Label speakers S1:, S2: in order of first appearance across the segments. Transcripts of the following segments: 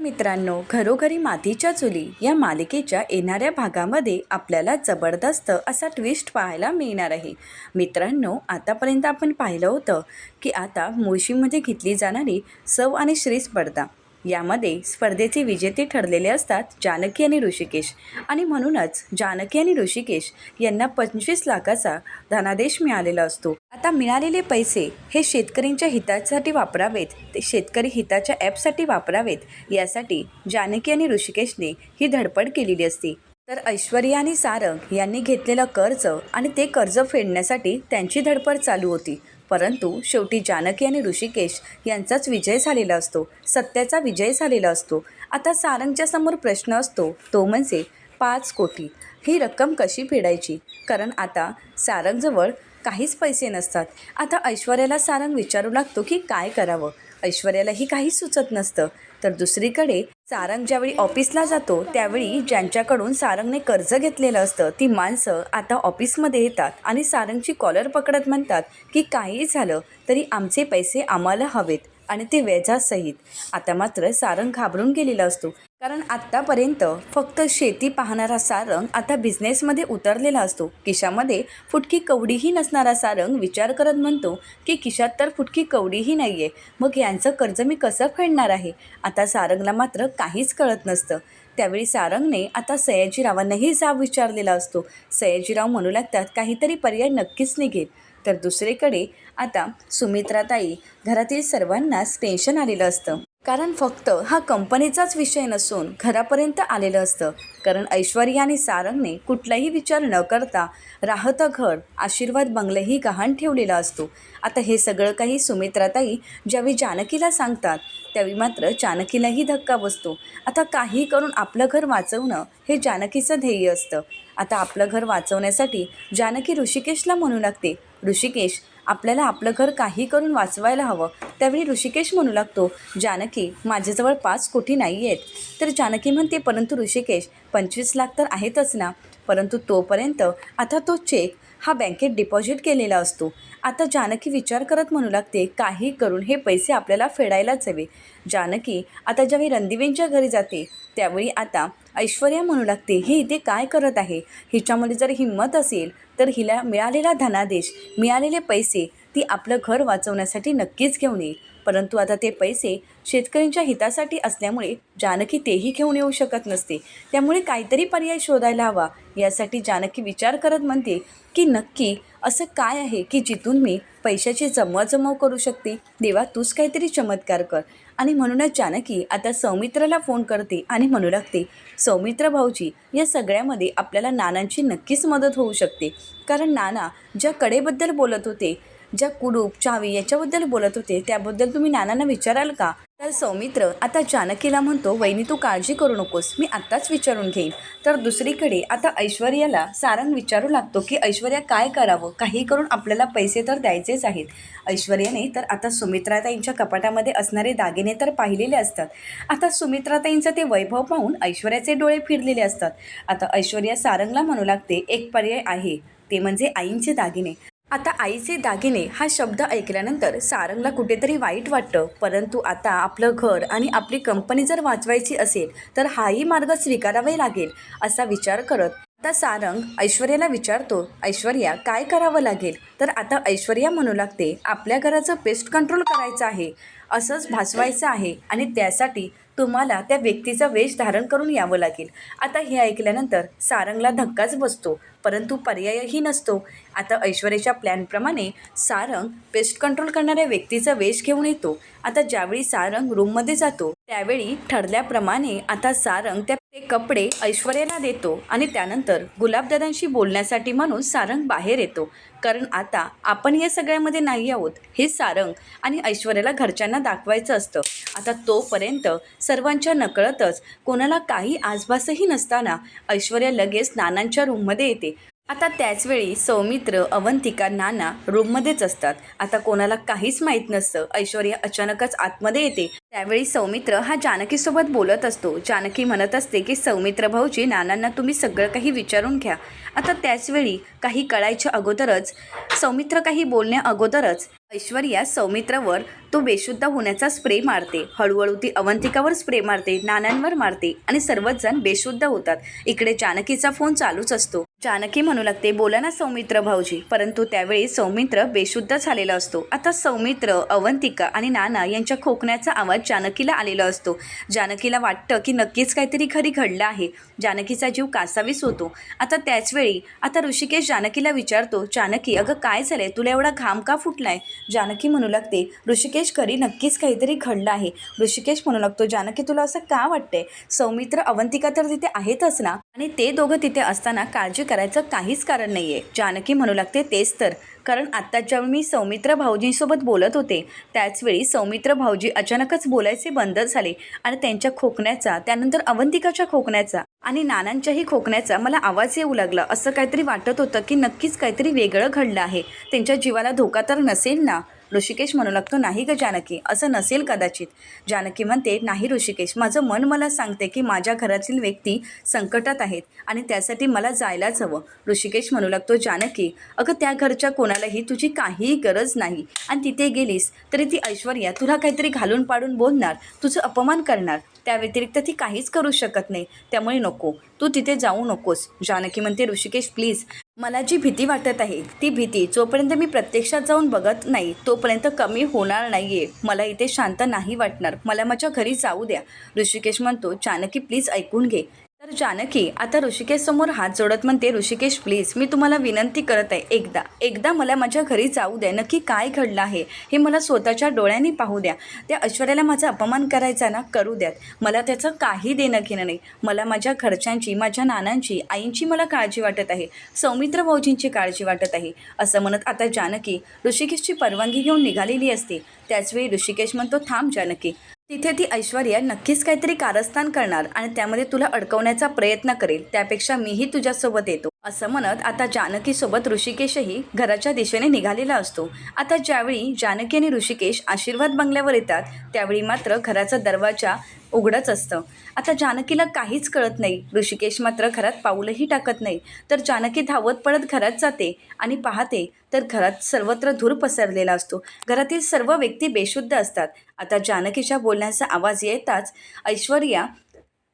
S1: मित्रांनो घरोघरी मातीच्या चुली या मालिकेच्या येणाऱ्या भागामध्ये आपल्याला जबरदस्त असा ट्विस्ट पाहायला मिळणार आहे. मित्रांनो आतापर्यंत आपण पाहिलं होतं की आता मुळशीमध्ये घेतली जाणारी सव आणि श्री स्पर्धा यामध्ये स्पर्धेचे विजेते ठरलेले असतात जानकी आणि ऋषिकेश. आणि म्हणूनच जानकी आणि ऋषिकेश यांना पंचवीस लाखाचा धनादेश मिळालेला असतो. आता मिळालेले पैसे हे शेतकऱ्यांच्या हितासाठी वापरावेत ते शेतकरी हिताच्या ॲपसाठी वापरावेत यासाठी जानकी आणि ऋषिकेशने ही धडपड केलेली असते. तर ऐश्वर्या आणि सारंग यांनी घेतलेलं कर्ज आणि ते कर्ज फेडण्यासाठी त्यांची धडपड चालू होती. परंतु शेवटी जानकी आणि ऋषिकेश यांचाच विजय झालेला असतो सत्याचा विजय झालेला असतो. आता सारंगच्या समोर प्रश्न असतो तो म्हणजे पाच कोटी. ही रक्कम कशी फेडायची? कारण आता सारंगजवळ काहीच पैसे नसतात. आता ऐश्वर्याला सारंग विचारू लागतो की काय करावं? ऐश्वर्यालाही काही सुचत नसतं. तर दुसरीकडे सारंग ज्यावेळी ऑफिसला जातो त्यावेळी ज्यांच्याकडून सारंगने कर्ज घेतलेलं असतं ती माणसं आता ऑफिसमध्ये येतात आणि सारंगची कॉलर पकडत म्हणतात की काही झालं तरी आमचे पैसे आम्हाला हवेत आणि ते व्याजासहित. आता मात्र सारंग घाबरून गेलेला असतो. कारण आत्तापर्यंत फक्त शेती पाहणारा सारंग आता बिझनेसमध्ये उतरलेला असतो. खिशामध्ये फुटकी कवडीही नसणारा सारंग विचार करत म्हणतो की खिशात तर फुटकी कवडीही नाही आहे मग यांचं कर्ज मी कसं फेडणार आहे? आता सारंगला मात्र काहीच कळत नसतं. त्यावेळी सारंगने आता सयाजीरावांनाही जाब विचारलेला असतो. सयाजीराव म्हणू लागतात काहीतरी पर्याय नक्कीच निघेल. तर दुसरीकडे आता सुमित्राताई घरातील सर्वांनाच टेन्शन आलेलं असतं. कारण फक्त हा कंपनीचाच विषय नसून घरापर्यंत आलेलं असतं. कारण ऐश्वर्या आणि सारंगने कुठलाही विचार न करता राहतं घर आशीर्वाद बंगलेही गहाण ठेवलेला असतो. आता हे सगळं काही सुमित्राताई ज्यावेळी जानकीला सांगतात त्यावेळी मात्र जानकीलाही धक्का बसतो. आता काही करून आपलं घर वाचवणं हे जानकीचं ध्येय असतं. आता आपलं घर वाचवण्यासाठी जानकी ऋषिकेशला म्हणू लागते. ऋषिकेश आपल्याला आपलं घर काही करून वाचवायला हवं. त्यावेळी ऋषिकेश म्हणू लागतो जानकी माझ्याजवळ पाच कोटी नाही आहेत. तर जानकी म्हणते परंतु ऋषिकेश पंचवीस लाख तर आहेतच ना. परंतु तोपर्यंत आता तो चेक हा बँकेत डिपॉझिट केलेला असतो. आता जानकी विचार करत म्हणू लागते काही करून हे पैसे आपल्याला फेडायलाच हवे. जानकी आता ज्यावेळी रणदिवेंच्या घरी जाते त्यावेळी आता ऐश्वर्या म्हणू लागते ही इथे काय करत आहे? हिच्यामध्ये जर हिंमत असेल तर हिला मिळालेला धनादेश मिळालेले पैसे ती आपलं घर वाचवण्यासाठी नक्कीच घेऊन येईल. परंतु आता ते पैसे शेतकऱ्यांच्या हितासाठी असल्यामुळे जानकी तेही घेऊन येऊ शकत नसते. त्यामुळे काहीतरी पर्याय शोधायला हवा. यासाठी जानकी विचार करत म्हणते की नक्की असं काय आहे की जिथून मी पैशाची जमवाजमव करू शकते? देवा तूच काहीतरी चमत्कार कर. आणि म्हणूनच जानकी आता सौमित्राला फोन करते आणि म्हणू लागते सौमित्र भाऊजी या सगळ्यामध्ये आपल्याला नानांची नक्कीच मदत होऊ शकते. कारण नाना ज्या कडेबद्दल बोलत होते ज्या कुडूप चावी याच्याबद्दल बोलत होते त्याबद्दल तुम्ही नानांना विचाराल का? तर सौमित्र आता जानकीला म्हणतो वहिनी तू काळजी करू नकोस मी आत्ताच विचारून घेईन. तर दुसरीकडे आता ऐश्वर्याला सारंग विचारू लागतो की ऐश्वर्या काय करावं? काही करून आपल्याला पैसे तर द्यायचेच आहेत. ऐश्वर्याने तर आता सुमित्राताईंच्या कपाटामध्ये असणारे दागिने तर पाहिलेले असतात. आता सुमित्राताईंचं ते वैभव पाहून ऐश्वर्याचे डोळे फिरलेले असतात. आता ऐश्वर्या सारंगला म्हणू लागते एक पर्याय आहे. ते म्हणजे आईंचे दागिने. आता आईचे दागिने हा शब्द ऐकल्यानंतर सारंगला कुठेतरी वाईट वाटतं. परंतु आता आपलं घर आणि आपली कंपनी जर वाचवायची असेल तर हाही मार्ग स्वीकारावे लागेल असा विचार करत आता सारंग ऐश्वर्याला विचारतो ऐश्वर्या काय करावं लागेल? तर आता ऐश्वर्या म्हणू लागते आपल्या घराचं पेस्ट कंट्रोल करायचं आहे. असंच भासवायचं आहे आणि त्यासाठी तुम्हाला त्या व्यक्तीचा वेश धारण करून यावं लागेल. आता हे ऐकल्यानंतर सारंगला धक्काच बसतो परंतु पर्यायही नसतो. आता ऐश्वर्याच्या प्लॅनप्रमाणे सारंग पेस्ट कंट्रोल करणाऱ्या व्यक्तीचा वेश घेऊन येतो. आता ज्यावेळी सारंग रूममध्ये जातो त्यावेळी ठरल्याप्रमाणे आता सारंग त्या ते कपडे ऐश्वर्याला देतो आणि त्यानंतर गुलाबदादांशी बोलण्यासाठी म्हणून सारंग बाहेर येतो. कारण आता आपण या सगळ्यामध्ये नाही आहोत हे सारंग आणि ऐश्वर्याला घरच्यांना दाखवायचं असतं. आता तोपर्यंत सर्वांच्या नकळतच कोणाला काही आसभासही नसताना ऐश्वर्या लगेच नानांच्या रूममध्ये येते. आता त्याचवेळी सौमित्र अवंतिका नाना रूममध्येच असतात. आता कोणाला काहीच माहीत नसतं. ऐश्वर्या अचानकच आतमध्ये येते त्यावेळी सौमित्र हा जानकीसोबत बोलत असतो. जानकी म्हणत असते की सौमित्र भाऊजी नानांना तुम्ही सगळं काही विचारून घ्या. आता त्याचवेळी काही कळायच्या अगोदरच सौमित्र काही बोलण्या अगोदरच ऐश्वर्या सौमित्रावर तो बेशुद्ध होण्याचा स्प्रे मारते. हळूहळू ती अवंतिकावर स्प्रे मारते नानांवर मारते आणि सर्वच जण बेशुद्ध होतात. इकडे जानकीचा फोन चालूच असतो. जानकी म्हणू लागते बोला ना सौमित्र भाऊजी. परंतु त्यावेळी सौमित्र बेशुद्ध झालेला असतो. आता सौमित्र अवंतिका आणि नाना यांच्या खोकण्याचा आवाज जानकीला आलेला असतो. जानकीला वाटतं की नक्कीच काहीतरी खरी घडलं आहे. जानकीचा जीव कासावीस होतो. आता त्याचवेळी आता ऋषिकेश जानकीला विचारतो जानकी अगं काय झालंय? तुला एवढा घाम का फुटलाय? जानकी म्हणू लागते ऋषिकेश खरी नक्कीच काहीतरी घडलं आहे. ऋषिकेश म्हणू लागतो जानकी तुला असं का वाटतंय? सौमित्र अवंतिका तर तिथे आहेतच ना? आणि ते दोघं तिथे असताना काळजी करायचं काहीच कारण नाही आहे जानकी म्हणू लागते तेच तर. कारण आत्ता ज्यावेळी मी सौमित्र भाऊजींसोबत बोलत होते त्याचवेळी सौमित्र भाऊजी अचानकच बोलायचे बंद झाले आणि त्यांच्या खोकण्याचा त्यानंतर अवंतिकाच्या खोकण्याचा आणि नानांच्याही खोकण्याचा मला आवाज येऊ लागला. असं काहीतरी वाटत होतं की नक्कीच काहीतरी वेगळं घडलं आहे. त्यांच्या जीवाला धोका तर नसेल ना? ऋषिकेश म्हणू लागतो नाही ग जानकी असं नसेल कदाचित. जानकी म्हणते नाही ऋषिकेश माझं मन मला सांगते की माझ्या घरातील व्यक्ती संकटात आहेत आणि त्यासाठी मला जायलाच हवं. ऋषिकेश म्हणू लागतो जानकी अगं त्या घरच्या कोणालाही तुझी काहीही गरज नाही आणि तिथे गेलीस तरी ती ऐश्वर्या तुला काहीतरी घालून पाडून बोलणार तुझं अपमान करणार. त्या व्यतिरिक्त ती काहीच करू शकत नाही. त्यामुळे नको. तू तिथे जाऊ नकोस. जानकी म्हणते ऋषिकेश प्लीज मला जी भीती वाटत आहे ती भीती जोपर्यंत मी प्रत्यक्षात जाऊन बघत नाही तोपर्यंत कमी होणार नाही आहे मला इथे शांत नाही वाटणार. मला माझ्या घरी जाऊ द्या. ऋषिकेश म्हणतो जानकी प्लीज ऐकून घे. तर जानकी आता ऋषिकेशसमोर हात जोडत म्हणते ऋषिकेश प्लीज मी तुम्हाला विनंती करत आहे एकदा एकदा मला माझ्या घरी जाऊ द्या. नक्की काय घडलं आहे हे मला स्वतःच्या डोळ्यांनी पाहू द्या. त्या ऐश्वर्याला माझा अपमान करायचा ना करू द्यात. मला त्याचं काही देणं घेणं नाही. मला माझ्या घरच्यांची माझ्या नानांची आईंची मला काळजी वाटत आहे. सौमित्र भाऊजींची काळजी वाटत आहे. असं म्हणत आता जानकी ऋषिकेशची परवानगी घेऊन निघालेली असते. त्याचवेळी ऋषिकेश म्हणतो थांब जानकी तिथे ती ऐश्वर्या नक्कीच काहीतरी कारस्थान करणार आणि त्यामध्ये तुला अडकवण्याचा प्रयत्न करेल. त्यापेक्षा मीही तुझ्यासोबत येतो. असं म्हणत आता जानकीसोबत ऋषिकेशही घराच्या दिशेने निघालेला असतो. आता ज्यावेळी जानकी आणि ऋषिकेश आशीर्वाद बंगल्यावर येतात त्यावेळी मात्र घराचा दरवाजा उघडच असतं. आता जानकीला काहीच कळत नाही. ऋषिकेश मात्र घरात पाऊलही टाकत नाही. तर जानकी धावत पडत घरात जाते आणि पाहते तर घरात सर्वत्र धूर पसरलेला असतो. घरातील सर्व व्यक्ती बेशुद्ध असतात. आता जानकीच्या बोलण्याचा आवाज येताच ऐश्वर्या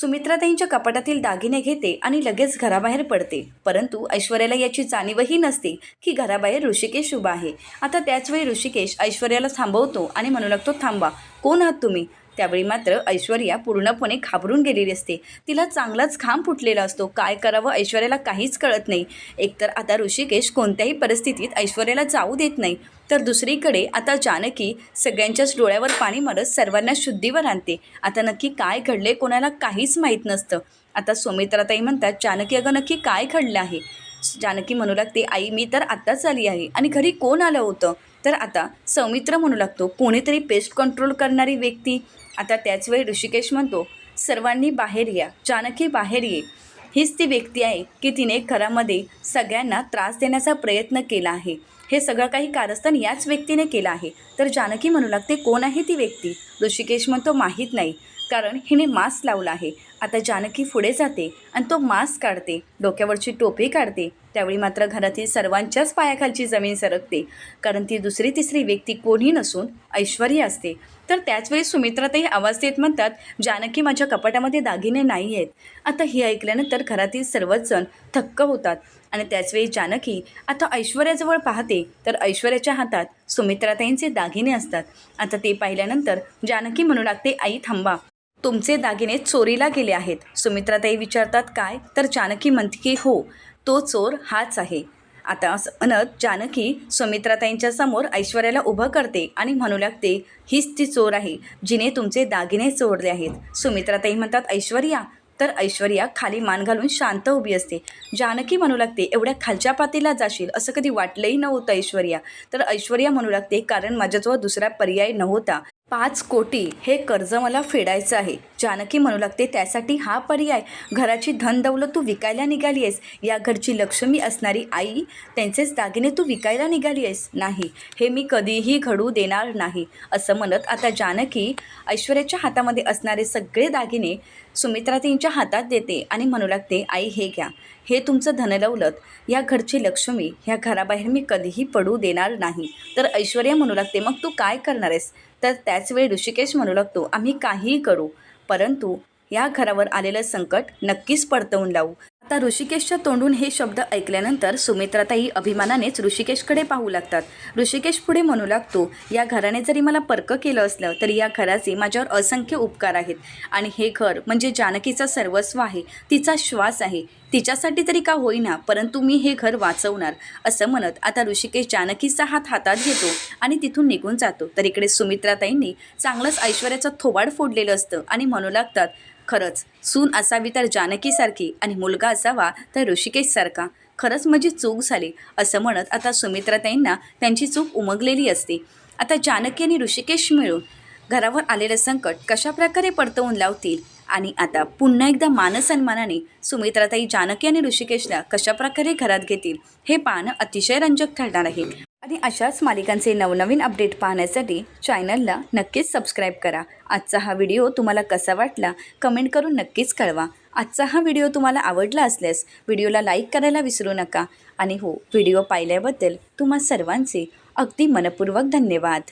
S1: सुमित्राताईंच्या कपाटातील दागिने घेते आणि लगेच घराबाहेर पडते. परंतु ऐश्वर्याला याची जाणीवही नसते की घराबाहेर ऋषिकेश उभा आहे. आता त्याचवेळी ऋषिकेश ऐश्वर्याला थांबवतो आणि म्हणू लागतो थांबा कोण आहात तुम्ही? त्यावेळी मात्र ऐश्वर्या पूर्णपणे घाबरून गेलेली असते. तिला चांगलाच घाम फुटलेला असतो. काय करावं ऐश्वर्याला काहीच कळत नाही. एकतर आता ऋषिकेश कोणत्याही परिस्थितीत ऐश्वर्याला जाऊ देत नाही. तर दुसरीकडे आता जानकी सगळ्यांच्याच डोळ्यावर पाणी मारत सर्वांना शुद्धीवर आणते. आता नक्की काय घडले कोणाला काहीच माहीत नसतं. आता सुमित्राताई म्हणतात जानकी अगं नक्की काय घडलं आहे? जानकी म्हणू लागते आई मी तर आत्ताच आली आहे. आणि घरी कोण आलं होतं? तर आता सौमित्र म्हणू लागतो कोणीतरी पेस्ट कंट्रोल करणारी व्यक्ती आता त्याचवेळी ऋषिकेश म्हणतो सर्वांनी बाहेर या जानकी बाहेर ये. हीच ती व्यक्ती आहे की तिने घरामध्ये सगळ्यांना त्रास देण्याचा प्रयत्न केला आहे. हे सगळं काही कारस्थान याच व्यक्तीने केलं आहे. तर जानकी म्हणू लागते कोण आहे ती व्यक्ती? ऋषिकेश म्हणतो माहीत नाही. कारण हिने मास्क लावला आहे. आता जानकी पुढे जाते आणि तो मास्क काढते डोक्यावरची टोपी काढते. त्यावेळी मात्र घरातील सर्वांच्याच पायाखालची जमीन सरकते. कारण ती दुसरी तिसरी व्यक्ती कोणी नसून ऐश्वर्या असते. तर त्याचवेळी सुमित्राताई आवाज देत म्हणतात जानकी माझ्या कपाटामध्ये दागिने नाही आहेत आता हे ऐकल्यानंतर घरातील सर्वच जण थक्क होतात. आणि त्याचवेळी जानकी आता ऐश्वर्याजवळ पाहते. तर ऐश्वर्याच्या हातात सुमित्राताईंचे दागिने असतात. आता ते पाहिल्यानंतर जानकी म्हणू लागते आई थांबा. तुमचे दागिने चोरीला गेले आहेत. सुमित्राताई विचारतात काय? तर जानकी म्हणते की हो. तो चोर हाच आहे. आता असं म्हणत जानकी सुमित्राताईंच्या समोर ऐश्वर्याला उभं करते आणि म्हणू लागते हीच ती चोर आहे जिने तुमचे दागिने चोरले आहेत. सुमित्राताई म्हणतात ऐश्वर्या. तर ऐश्वर्या खाली मान घालून शांत उभी असते. जानकी म्हणू लागते एवढ्या खालच्या पातीला जाशील असं कधी वाटलंही नव्हतं ऐश्वर्या. तर ऐश्वर्या म्हणू लागते कारण माझ्याजवळ दुसरा पर्याय नव्हता. पाच कोटी हे कर्ज मला फेडायचं आहे. जानकी म्हणू लागते त्यासाठी हा पर्याय. घराची धनदौलत तू विकायला निघाली आहेस. या घरची लक्ष्मी असणारी आई त्यांचेच दागिने तू विकायला निघाली आहेस. नाही हे मी कधीही घडू देणार नाही असं म्हणत आता जानकी ऐश्वर्याच्या हातामध्ये असणारे सगळे दागिने सुमित्रातींच्या हातात देते आणि म्हणू लागते आई हे घ्या. हे तुमचं धनदौलत. या घरची लक्ष्मी ह्या घराबाहेर मी कधीही पडू देणार नाही. तर ऐश्वर्या म्हणू लागते मग तू काय करणार आहेस? तर त्याचवेळी ऋषिकेश म्हणू लागतो आम्ही काहीही करू परंतु या घरावर आलेलं संकट नक्कीच परतवून लावू आता ऋषिकेशच्या तोंडून हे शब्द ऐकल्यानंतर सुमित्राताई अभिमानानेच ऋषिकेशकडे पाहू लागतात. ऋषिकेश पुढे म्हणू लागतो या घराने जरी मला पर्क केलं असलं तरी या घराचे माझ्यावर असंख्य उपकार आहेत. आणि हे घर म्हणजे जानकीचं सर्वस्व आहे तिचा श्वास आहे. तिच्यासाठी तरी का होईना परंतु मी हे घर वाचवणार असं म्हणत आता ऋषिकेश जानकीचा हात हातात घेतो आणि तिथून निघून जातो. तर इकडे सुमित्राताईंनी चांगलंच ऐश्वर्याचं थोबाड फोडलेलं असतं आणि म्हणू लागतात खरंच सून असावी तर जानकीसारखी आणि मुलगा असावा तर ऋषिकेशसारखा. खरंच माझी चूक झाली असं म्हणत आता सुमित्राताईंना त्यांची चूक उमगलेली असते. आता जानकी आणि ऋषिकेश मिळून घरावर आलेलं संकट कशाप्रकारे परतवून लावतील? आणि आता पुन्हा एकदा मानसन्मानाने सुमित्राताई जानकी आणि ऋषिकेशला कशाप्रकारे घरात घेतील हे पाहणं अतिशय रंजक ठरणार आहे. आणि अशाच मालिकांचे नवनवीन अपडेट पाहण्यासाठी चॅनलला नक्कीच सबस्क्राईब करा. आजचा हा व्हिडिओ तुम्हाला कसा वाटला कमेंट करून नक्कीच कळवा. आजचा हा व्हिडिओ तुम्हाला आवडला असल्यास व्हिडिओला लाईक करायला विसरू नका. आणि हो व्हिडिओ पाहिल्याबद्दल तुम्हा सर्वांचे अगदी मनपूर्वक धन्यवाद.